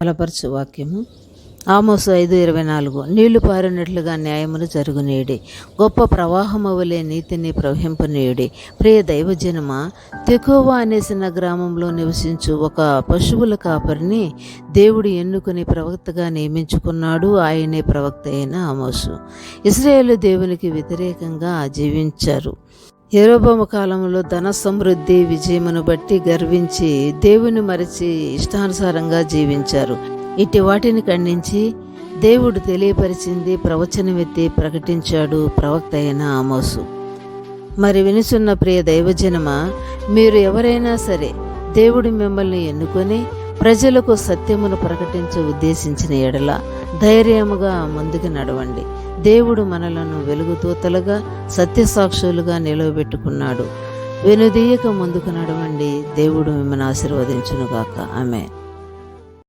బలపరచు వాక్యము. ఆమోసు ఐదు ఇరవై నాలుగు. నీళ్ళు పారినట్లుగా న్యాయమును జరుగునీయుడి. గొప్ప ప్రవాహము వలె నీతిని ప్రవహింపనీయుడి. ప్రియ దైవజనమ తెకోవ అనేసిన గ్రామంలో నివసించు ఒక పశువుల కాపరిని దేవుడు ఎన్నుకుని ప్రవక్తగా నియమించుకున్నాడు. ఆయనే ప్రవక్త అయిన ఆమోసు. ఇస్రాయేల్ దేవునికి వ్యతిరేకంగా జీవించారు. ఏరోబోమ కాలంలో ధన సమృద్ధి విజయమును బట్టి గర్వించి దేవుని మరిచి ఇష్టానుసారంగా జీవించారు. ఇట్టి వాటిని ఖండించి దేవుడు తెలియపరిచింది ప్రవచనమెత్తి ప్రకటించాడు ప్రవక్త అయిన ఆమోసు. మరి వినుచున్న ప్రియ దైవజనమా మీరు ఎవరైనా సరే దేవుడు మిమ్మల్ని ఎన్నుకొని ప్రజలకు సత్యమును ప్రకటించి ఉద్దేశించిన ఎడల ధైర్యముగా ముందుకు నడవండి. దేవుడు మనలను వెలుగుతూతలుగా సత్యసాక్షులుగా నిలవబెట్టుకున్నాడు. వెనుదీయక ముందుకు నడవండి. దేవుడు మిమ్మల్ని ఆశీర్వదించునుగాక. ఆమె